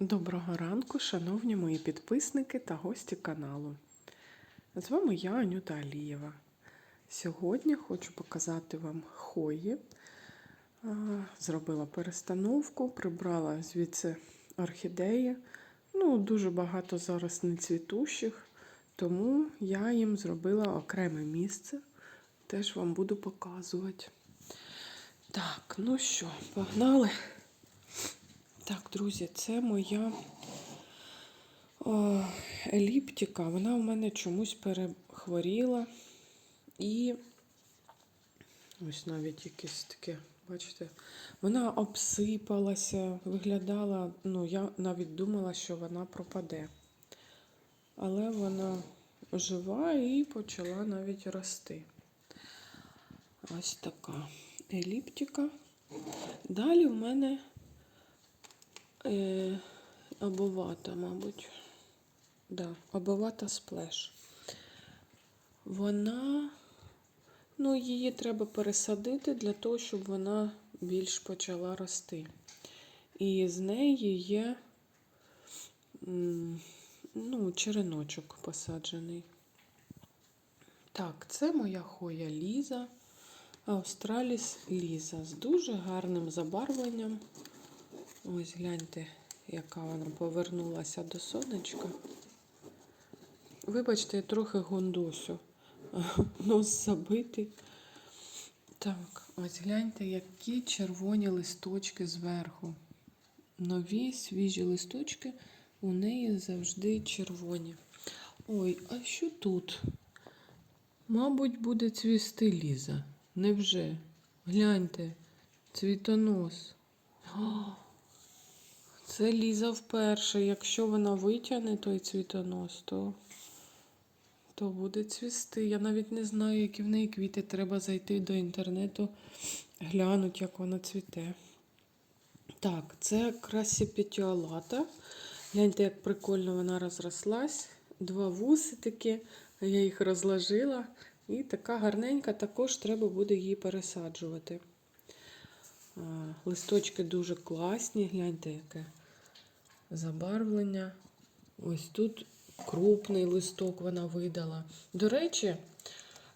Доброго ранку, шановні мої підписники та гості каналу. З вами я, Анюта Алієва. Сьогодні хочу показати вам хої. Зробила перестановку, прибрала звідси орхідеї. Ну, дуже багато зараз нецвітущих, тому я їм зробила окреме місце. Теж вам буду показувати. Так, ну що, погнали. Так, друзі, це моя о, еліптика. Вона у мене чомусь перехворіла. І ось навіть якесь таке, бачите, вона обсипалася, виглядала, ну, я навіть думала, що вона пропаде. Але вона жива і почала навіть рости. Ось така еліптика. Далі в мене е, обовата, мабуть. Да, обовата сплеш. Вона, ну, її треба пересадити для того, щоб вона більш почала рости. І з неї є ну, череночок посаджений. Так, це моя хоя Ліза. Австраліс Ліза з дуже гарним забарвленням. Ось гляньте, яка вона повернулася до сонечка. Вибачте, я трохи гондосю. Нос забитий. Так, ось гляньте, які червоні листочки зверху. Нові свіжі листочки у неї завжди червоні. Ой, а що тут? Мабуть, буде цвісти Ліза. Невже? Гляньте, цвітонос. О, це Ліза вперше. Якщо вона витягне той цвітонос, то, то буде цвісти. Я навіть не знаю, які в неї квіти. Треба зайти до інтернету, глянути, як вона цвіте. Так, це красіпетіолата. Гляньте, як прикольно вона розрослась. Два вусики, я їх розложила. І така гарненька, також треба буде її пересаджувати. Листочки дуже класні, гляньте, яке забарвлення. Ось тут крупний листок вона видала. До речі,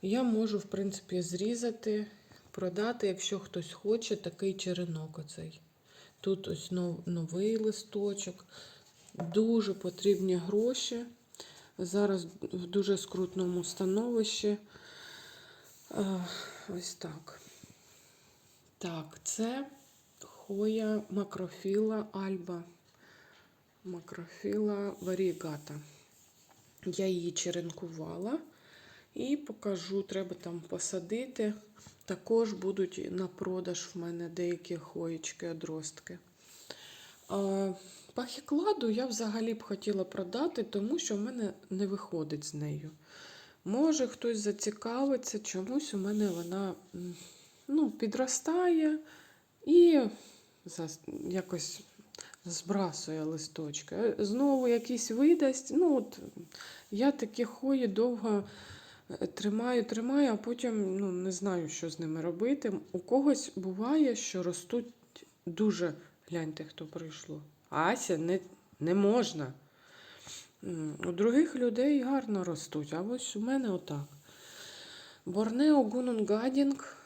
я можу, в принципі, зрізати, продати, якщо хтось хоче, такий черенок оцей. Тут ось новий листочок. Дуже потрібні гроші. Зараз в дуже скрутному становищі. Ось так. Так, це хоя макрофіла альба. Макрофіла варігата. Я її черенкувала і покажу, треба там посадити. Також будуть на продаж в мене деякі хоєчки, одростки. Пахікладу я взагалі б хотіла продати, тому що в мене не виходить з нею. Може, хтось зацікавиться, чомусь у мене вона ну, підростає і якось збрасує листочки. Знову якийсь видасть. Ну, от, Я такі хої довго тримаю, тримаю, а потім ну, не знаю, що з ними робити. У когось буває, що ростуть дуже, гляньте, хто прийшло. Ася не, не можна. У других людей гарно ростуть, а ось у мене отак. Борнео Гунунгадінг.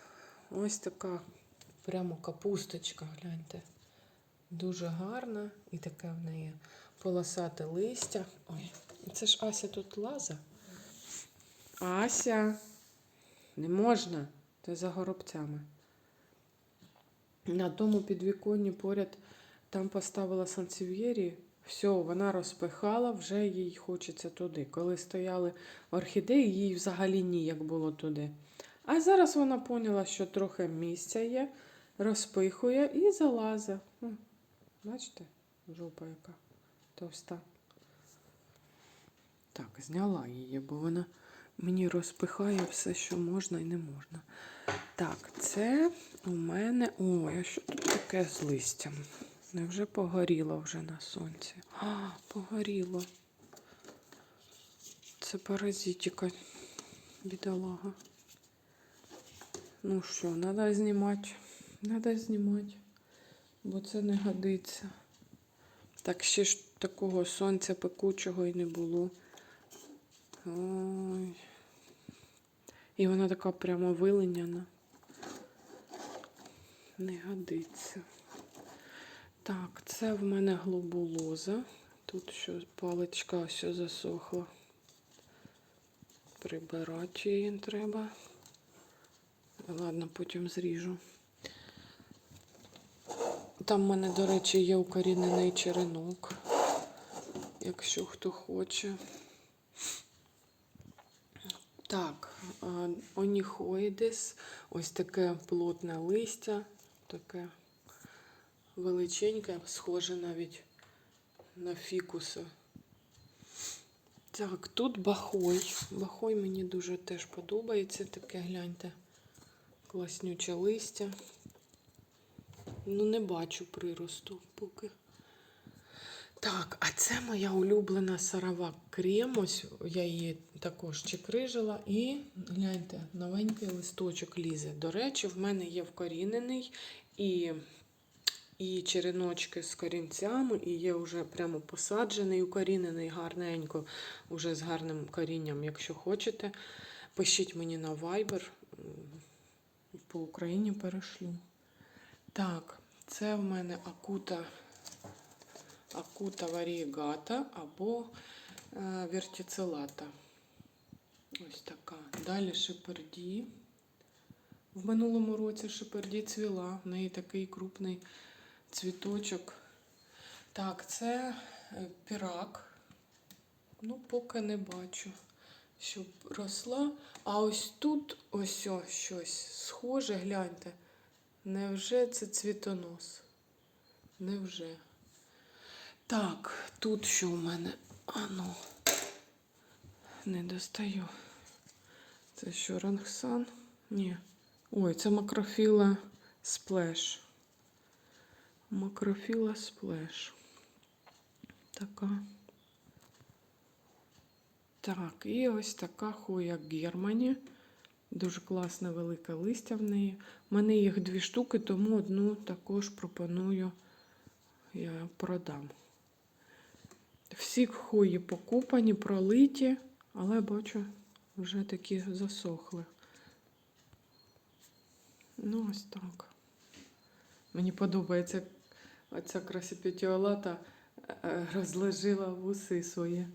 Ось така прямо капусточка, гляньте. Дуже гарна. І таке в неї полосате листя. Ой, це ж Ася тут лаза. Ася, не можна, ти за горобцями. На тому підвіконні поряд там поставила сансів'єрі. Все, вона розпихала, вже їй хочеться туди. Коли стояли орхідеї, їй взагалі ніяк було туди. А зараз вона поняла, що трохи місця є, розпихує і залазить. Бачите, жопа яка товста. Так, зняла її, бо вона мені розпихає все, що можна і не можна. Так, це у мене. Ой, а що тут таке з листям? Невже погоріло вже на сонці? А, погоріло. Це паразитика, бідолага. Ну що, треба знімати. Треба знімати, бо це не годиться. Так ще ж такого сонця пекучого і не було. Ой. І вона така прямо вилиняна. Не годиться. Так, це в мене глобулоза. Тут що паличка ось засохла. Прибирати її треба. Ладно, потім зріжу. Там в мене, до речі, є укорінений черенок, якщо хто хоче. Так, а, оніхоїдес, ось таке плотне листя, таке величеньке, схоже навіть на фікуси. Так, тут бахой. Бахой мені дуже теж подобається. Таке гляньте. Класнюче листя. Ну, не бачу приросту поки. Так, а це моя улюблена сарава крем. Ось я її також чекрижила. І гляньте, новенький листочок лізе. До речі, в мене є вкорінений і, і череночки з корінцями, і є вже прямо посаджений, укорінений гарненько, уже з гарним корінням. Якщо хочете, пишіть мені на Viber. По Україні перешлю. Так, це в мене акута, акута варігата або е, вертицелата. Ось така. Далі шиперді. В минулому році шиперді цвіла. В неї такий крупний цвіточок. Так, це е, пірак. Ну, поки не бачу, щоб росла. А ось тут ось ось щось схоже, гляньте. Невже це цвітонос? Невже? Так, тут що в мене? Ану, не достаю. Це що, рангсан? Ні. Ой, це макрофіла сплеш. Макрофіла сплеш. Така. Так, і ось така хуя Германі. Дуже класне велике листя в неї. У мене їх дві штуки, тому одну також пропоную я продам. Всі хуї покупані, пролиті, але бачу, вже такі засохли. Ну, ось так. Мені подобається оця красипетіолата е, розложила вуси свої.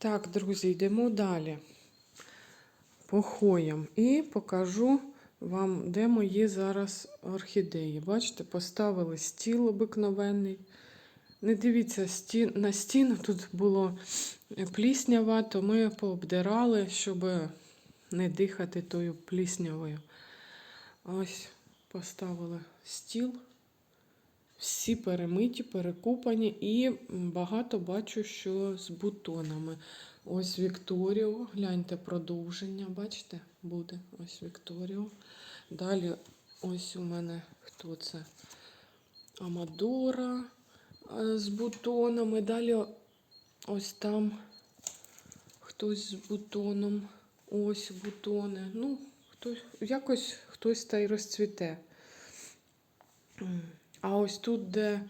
Так, друзі, йдемо далі. По хоям. І покажу вам, де мої зараз орхідеї. Бачите, поставили стіл обикновенний. Не дивіться сті... на стіну, тут було пліснява, то ми пообдирали, щоб не дихати тою пліснявою. Ось поставили стіл. Всі перемиті, перекупані і багато бачу, що з бутонами. Ось Вікторіо, гляньте продовження, бачите, буде ось Вікторіо. Далі ось у мене хто це? Амадора е, з бутонами. Далі ось там хтось з бутоном. Ось бутони. Ну, хтось, якось хтось та й розцвіте. А ось тут, де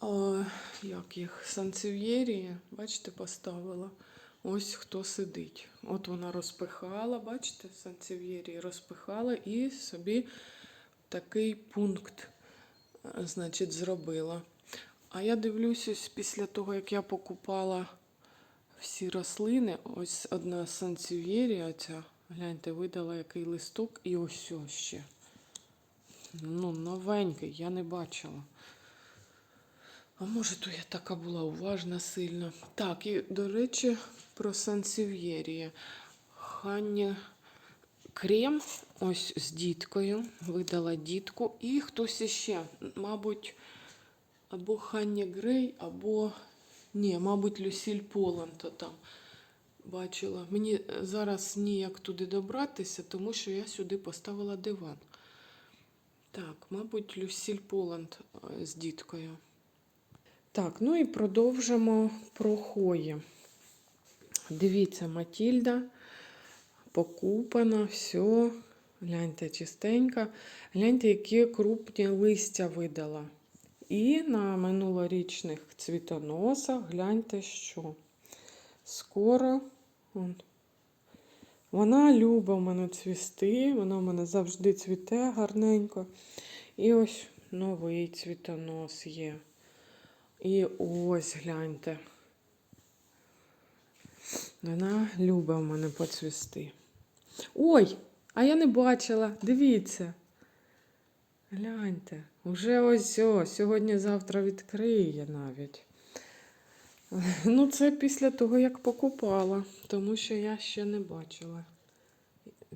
о, як їх, санцев'єрії, бачите, поставила. Ось хто сидить. От вона розпихала, бачите, санцев'єрії розпихала і собі такий пункт, е, значить, зробила. А я дивлюся, після того, як я покупала всі рослини, ось одна санцев'єрія, ця, гляньте, видала який листок, і ось ще. Ну, новенький, я не бачила. А може, то я така була уважна сильно. Так, і, до речі, про сансів'єрія. Хані крем ось з діткою. Видала дітку. І хтось іще, мабуть, або Ханні Грей, або. Ні, мабуть, Люсіль Поланд то там бачила. Мені зараз ніяк туди добратися, тому що я сюди поставила диван. Так, мабуть, Люсіль Поланд е, з діткою. Так, ну і продовжимо про хої. Дивіться, Матільда покупана, все. Гляньте, чистенька. Гляньте, які крупні листя видала. І на минулорічних цвітоносах гляньте, що скоро он, вона любить у мене цвісти, вона в мене завжди цвіте гарненько. І ось новий цвітонос є. І ось гляньте. Вона любить у мене поцвісти. Ой, а я не бачила. Дивіться. Гляньте, вже ось о, сьогодні-завтра відкриє навіть. Ну, це після того, як покупала, тому що я ще не бачила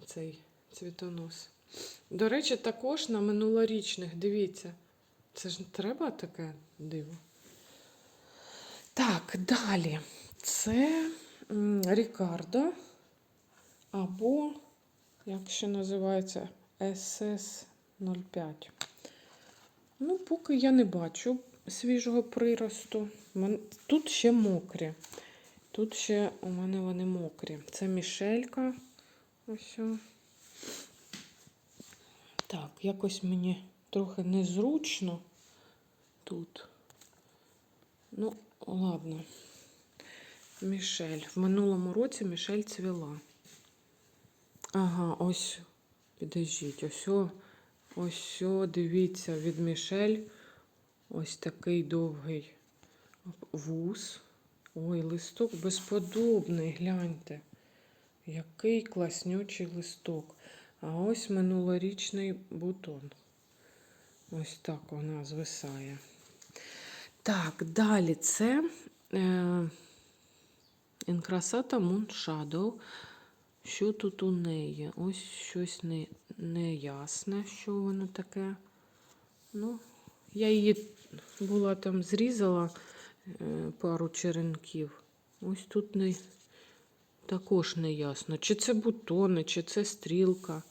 цей цвітонос. До речі, також на минулорічних, дивіться. Це ж треба таке диво. Так, далі. Це Рікардо або, як ще називається, SS05. Ну, поки я не бачу свіжого приросту. Тут ще мокрі. Тут ще у мене вони мокрі. Це мішелька. Ось. Так, якось мені трохи незручно тут. Ну, ладно. Мішель. В минулому році Мішель цвіла. Ага, ось. Підождіть, ось. Ось, дивіться, від Мішель. Ось такий довгий вуз. Ой, листок безподобний, гляньте. Який класнючий листок. А ось минулорічний бутон. Ось так вона звисає. Так, далі це е, Інкрасата Moon Shadow. Що тут у неї? Ось щось не, неясне, що воно таке. Ну, я її була там зрізала е, пару черенків. Ось тут не, також не ясно. Чи це бутони, чи це стрілка.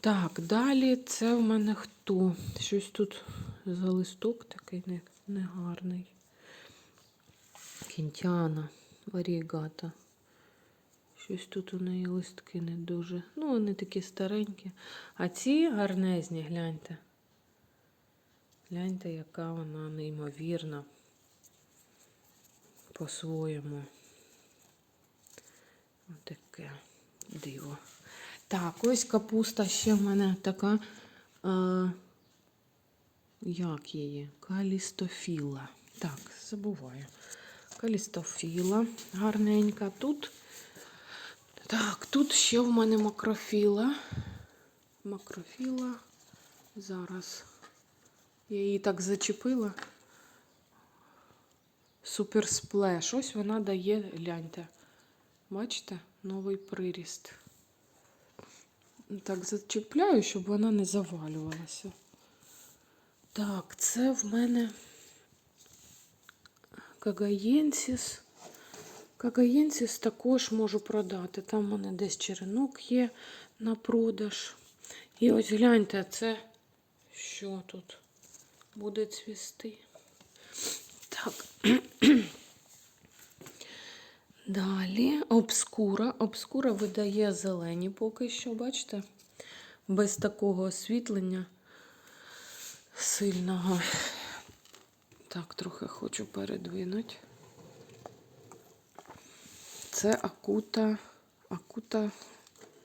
Так, далі це в мене хто? Щось тут за листок такий не- негарний. Кінтяна, варігата. Щось тут у неї листки не дуже. Ну, вони такі старенькі. А ці гарнезні, гляньте. Гляньте, яка вона неймовірна по-своєму. Отаке диво. Так, ось капуста ще в мене така. А, як її? Калістофіла. Так, забуваю. Калістофіла гарненька. Тут. Так, тут ще в мене макрофіла. Макрофіла. Зараз. Я її так зачепила. Супер сплеш. Ось вона дає, гляньте. Бачите, новий приріст. Так, зачіпляю, щоб вона не завалювалася. Так, це в мене Кагаєнсіс. Кагаєнсіс також можу продати. Там в мене десь черенок є на продаж. І ось гляньте, це що тут буде цвісти. Так. Далі обскура. Обскура видає зелені поки що, бачите? Без такого освітлення сильного. Так, трохи хочу передвинути. Це акута, акута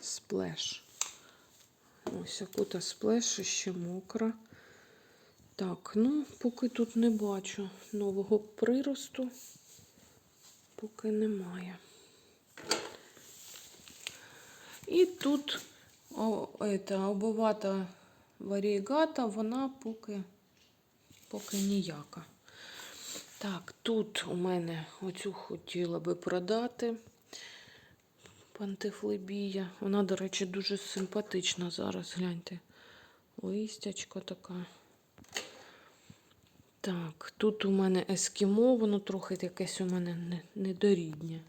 сплеш. Ось акута сплеш ще мокра. Так, ну, поки тут не бачу нового приросту, поки немає. І тут о, ета, обовата варігата, вона поки, поки ніяка. Так, тут у мене оцю хотіла би продати. Пантифлебія. Вона, до речі, дуже симпатична зараз. Гляньте. Листячко така. Так, тут у мене ескімо, воно трохи якесь у мене недоріднє.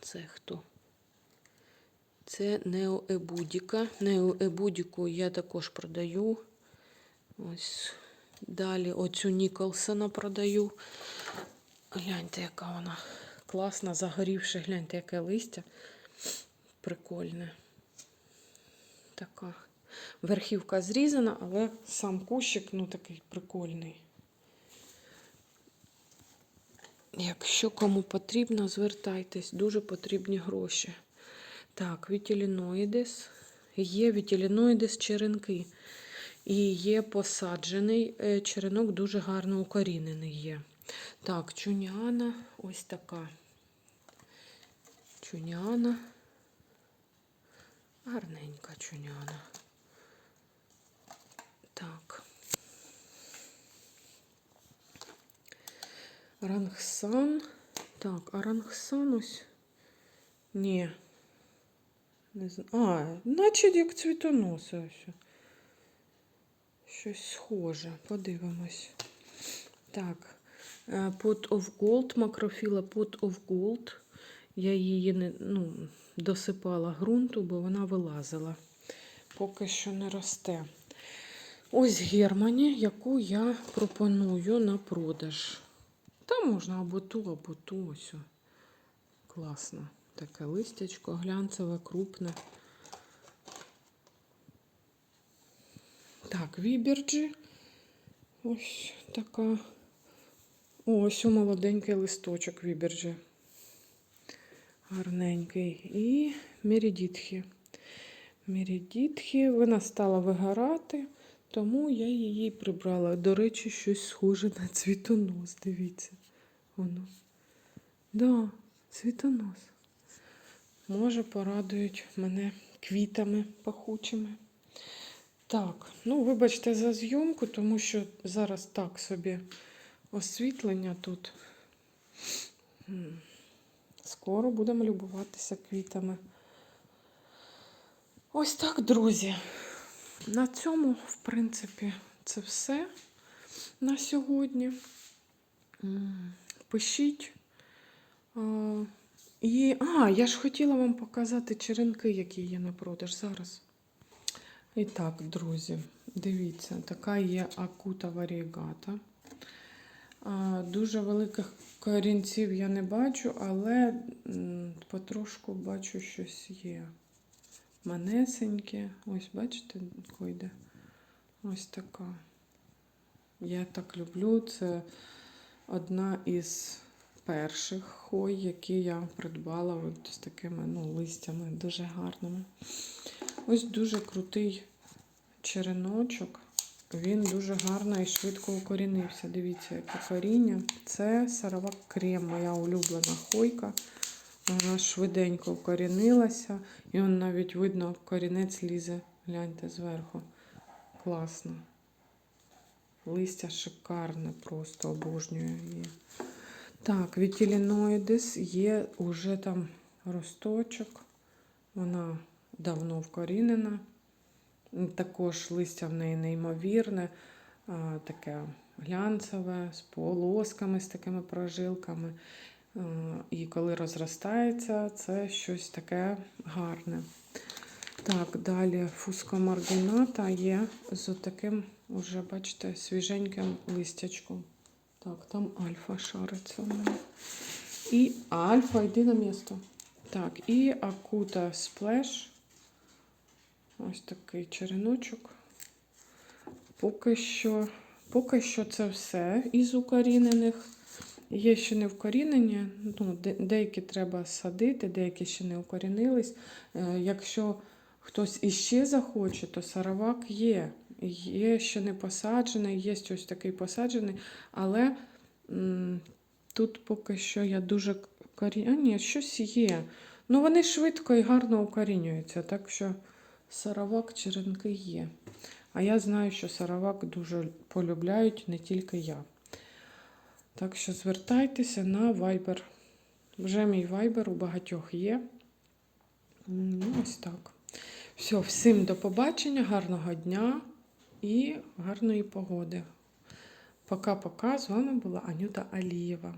Це хто? Це Неоебудіка. Неоебудіку я також продаю. Ось далі оцю Ніколсона продаю. Гляньте, яка вона класна, загорівши, гляньте, яке листя. прикольне. Така верхівка зрізана, але сам кущик ну, такий прикольний. Якщо кому потрібно, звертайтесь, дуже потрібні гроші. Так, вітіліноїдес. Є вітіліноїдес черенки. І є посаджений е, черенок, дуже гарно укорінений є. Так, чуняна, ось така. Чуняна. Гарненька чуняна. Так. Рангсан. Так, а рангсан ось. Ні. Не знаю. А, наче як цвітоноси ось. Щось схоже. Подивимось. Так. е, Pot of Gold, макрофіла Pot of Gold. Я її не, ну, досипала ґрунту, бо вона вилазила. Поки що не росте. Ось Германі, яку я пропоную на продаж. Та можна або ту, або ту. Ось. Класно. Таке листячко, глянцеве, крупне. Так, Віберджі. Ось така. Ось у молоденький листочок Віберджі. Гарненький. І Мередітхі. Мередітхі. Вона стала вигорати, тому я її прибрала. До речі, щось схоже на цвітонос. Дивіться. Воно. Да, цвітонос. Може, порадують мене квітами пахучими. Так, ну вибачте за зйомку, тому що зараз так собі освітлення тут. Скоро будемо любуватися квітами. Ось так, друзі. На цьому, в принципі, це все на сьогодні. Пишіть. І, а, я ж хотіла вам показати черенки, які є на продаж зараз. І так, друзі, дивіться, така є акута варігата. Дуже великих корінців я не бачу, але потрошку бачу щось є. Манесеньке. Ось, бачите, койде. Ось така. Я так люблю. Це одна із перших хой, які я придбала от з такими ну, листями дуже гарними. Ось дуже крутий череночок. Він дуже гарно і швидко укорінився. Дивіться, яке коріння. Це саравак крем, моя улюблена хойка. Вона швиденько укорінилася. І он навіть видно, корінець лізе. Гляньте зверху. Класно. Листя шикарне, просто обожнюю її. Так, вітіліноїдис є уже там росточок. Вона давно вкорінена. Також листя в неї неймовірне, таке глянцеве, з полосками, з такими прожилками. А, І коли розростається, це щось таке гарне. Так, далі фускомаргіната є з таким, уже, бачите, свіженьким листячком. Так, там альфа шариться у мене. І альфа, йди на місто. Так, і акута сплеш. Ось такий череночок. Поки що, поки що це все із укорінених. Є ще не вкорінені, ну, деякі треба садити, деякі ще не укорінились. Е, Якщо хтось іще захоче, то саравак є. Є ще не посаджений, є ось такий посаджений, але м, тут поки що я дуже корі... А, ні, щось є. Ну, вони швидко і гарно укорінюються, так що саравак черенки є. А я знаю, що саравак дуже полюбляють не тільки я. Так що звертайтеся на Viber. Вже мій Viber у багатьох є. Ну, ось так. Все, всім до побачення, гарного дня і гарної погоди. Пока-пока. З вами була Анюта Алієва.